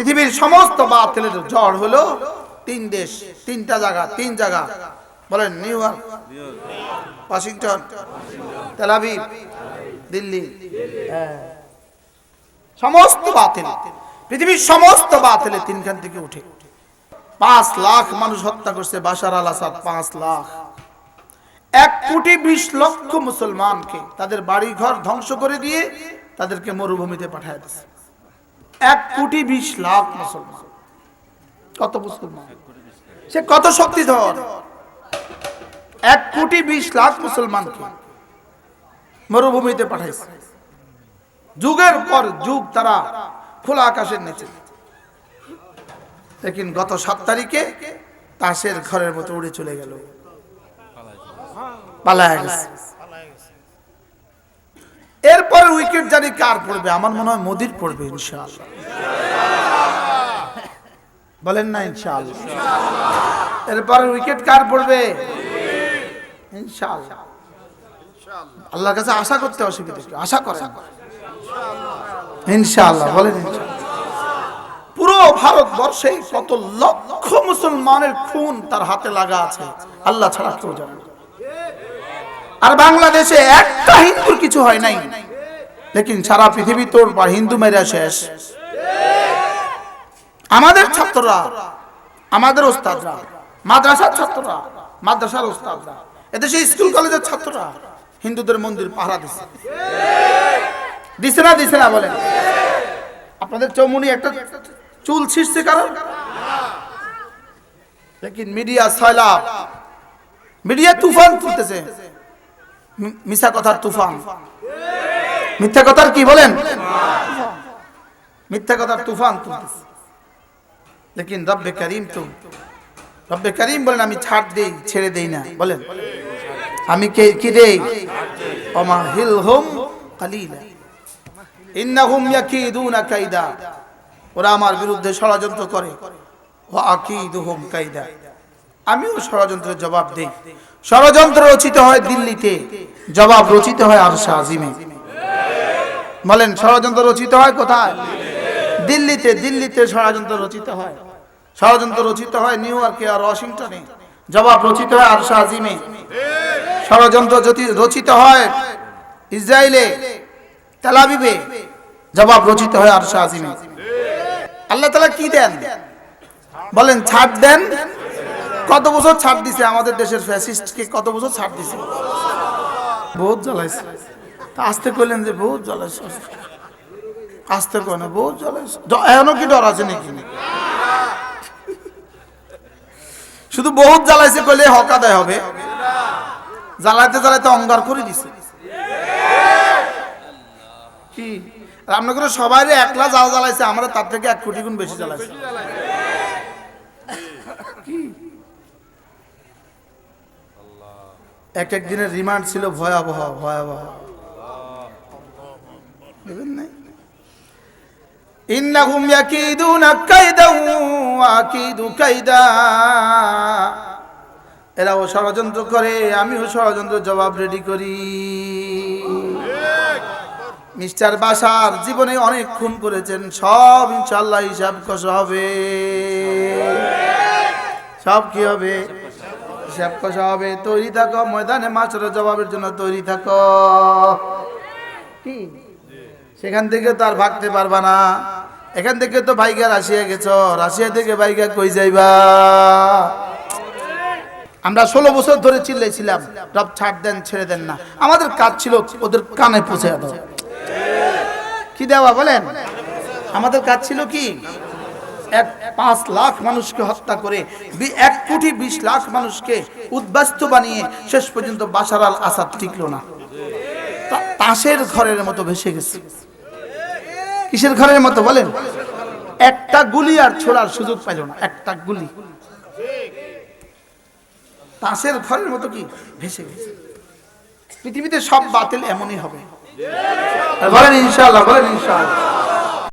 পৃথিবীর সমস্ত বাতিলের ঝড় হলো তিন দেশ, তিনটা জায়গা, তিন জায়গা। বলেন, New York, Washington Tel Aviv Delhi. হ্যাঁ। সমস্ত বাতিল। পৃথিবীর সমস্ত বাতিলে তিনখান থেকে উঠে। পাঁচ লাখ মানুষ হত্যা করছে বাশার আল আসাদ, পাঁচ লাখ। এক কোটি বিশ লক্ষ মুসলমানকে তাদের বাড়ি ঘর ধ্বংস করে দিয়ে তাদেরকে মরুভূমিতে পাঠায় দিচ্ছে এক কোটি বিশ লাখ মুসলমান। কত মুসলমান? সে কত শক্তিধর? এক কোটি বিশ লাখ মুসলমানকে মরুভূমিতে পাঠাইছে। যুগের পর যুগ তারা খোলা আকাশের নিচে। লেকিন গত সাত তারিখে তাসের ঘরের মতো উড়ে চলে গেল। পালায় গেছে। এরপরে উইকেট জানি কার পড়বে? আমার মনে হয় মোদির পড়বে, ইনশাআল্লাহ। বলেন না, ইনশাআল্লাহ। এরপরে উইকেট কার পড়বে? ইনশাআল্লাহ। আল্লাহর কাছে আশা করতে অসুবিধা কি? আশা করেন। ইনশাআল্লাহ, বলেন পুরো ভারতবর্ষে কত লক্ষ মুসলমানের খুন তার হাতে লাগা আছে। আল্লাহ ছাড়া কেউ জানে। আর বাংলাদেশে একটা হিন্দুর কিছু হয় নাই। লেকিন সারা পৃথিবী তোর হিন্দু মেরা শেষ। আমাদের ছাত্ররা, আমাদের ওস্তাদরা, মাদ্রাসার ছাত্ররা, মাদ্রাসার ওস্তাদরা, এদেশে স্কুল কলেজের ছাত্ররা হিন্দুদের মন্দির পাহারা দিছে। দিছে না দিছে না বলেন। আপনাদের চৌমুনি একটা চুল ছিঁড়ছে কারণ? লেকিন মিডিয়া সয়লাভ মিডিয়া তুফান তুলতেছে মিশা কথার তুফান। মিথ্যা কথার কি বলেন? মিথ্যা কথার তুফান লেকিন রব্বে করিম তো রব্বে করিম বলেন, আমি ছাড় দেই, ছেড়ে দেই না। বলেন। আমি কে কি দেই? ওমা হিল হুম কালিলা। ইন্নাহুম ইয়াকিদুনা কাইদা। ওরা আমার বিরুদ্ধে ষড়যন্ত্র করে। ওয়া আকিদুহুম কাইদা। আমিও ষড়যন্ত্রের জবাব দেই। ষড়যন্ত্র রচিত হয় দিল্লিতে। জবাব রচিত হয় আরশা আজিমে। বলেন, ষড়যন্ত্র রচিত হয় কোথায়? দিল্লিতে দিল্লিতে ষড়যন্ত্র রচিত হয়। ষড়যন্ত্র রচিত হয় নিউ ইয়র্কে আর ওয়াশিংটনে। জবাব রচিত হয় আরশা আজিমে। ষড়যন্ত্র রচিত হয় ইসরায়েলে তেলাবিবে জবাব রচিত হয় আরশা আজিমে। আল্লাহ তালা কি দেন? বলেন, ছাড় দেন। কত বছর ছাড় দিছে আমাদের দেশের ফ্যাসিস্টকে কত বছর ছাড় দিছে? বহুত জ্বালাইছে। তা আসতে কইলেন যে বহুত জ্বালাইছে। আসতে কয় না, বহুত জ্বালাইছে। এখনও কি ডর আছে নাকি? শুধু বহুত জ্বালাইছে কইলে হক আদায় হবে। জ্বালাইতে জ্বালাইতে অঙ্গার করে দিছে। কি? রামনগরে সবাই একলা জাল জ্বালাইছে, আমরা তার থেকে এক কোটি গুণ বেশি জ্বালাইছে। কি? এক এক দিনের রিমান্ড ছিল ভয়াবহ ভয়াবহ। দেখেন নাই? ইন্নাহুম ইয়াকিদুনা কাইদাও আকিদু কাইদা। এরাও ষড়যন্ত্র করে, আমিও ষড়যন্ত্র জবাব রেডি করি। মিস্টার বাসার জীবনে অনেক খুন করেছেন, সব ইনশাল্লাহ হিসাব কষ হবে। সব কি হবে? হিসাব কষ হবে তৈরি থাকো, ময়দানে মাছের জবাবের জন্য তৈরি থাকো। সেখান থেকে তো আর ভাগতে পারবা না। এখান থেকে তো বাইকা রাশিয়া গেছ, রাশিয়া থেকে বাইকা কই যাইবা? আমরা ষোলো বছর ধরে চিল্লাইছিলাম, রব ছাড় দেন, ছেড়ে দেন না। আমাদের কাজ ছিল ওদের কানে পৌঁছে কি দেওয়া বলেন? আমাদের কাজ ছিল কি? এক পাঁচ লাখ মানুষকে হত্যা করে এক কোটি বিশ লাখ মানুষকে উদ্বাস্ত বানিয়ে শেষ পর্যন্ত বাশার আল আসাদ টিকলো না। তাসের ঘরের মতো ভেসে গেছে। কিসের ঘরের মতো বলেন? একটা গুলি আর ছোড়ার সুযোগ পাইল না, একটা গুলি। তাসের ঘরের মতো কি ভেসে গেছে। পৃথিবীতে সব বাতিল এমনই হবে। বলেন ইনশাআল্লাহ বলেন ইনশাআল্লাহ।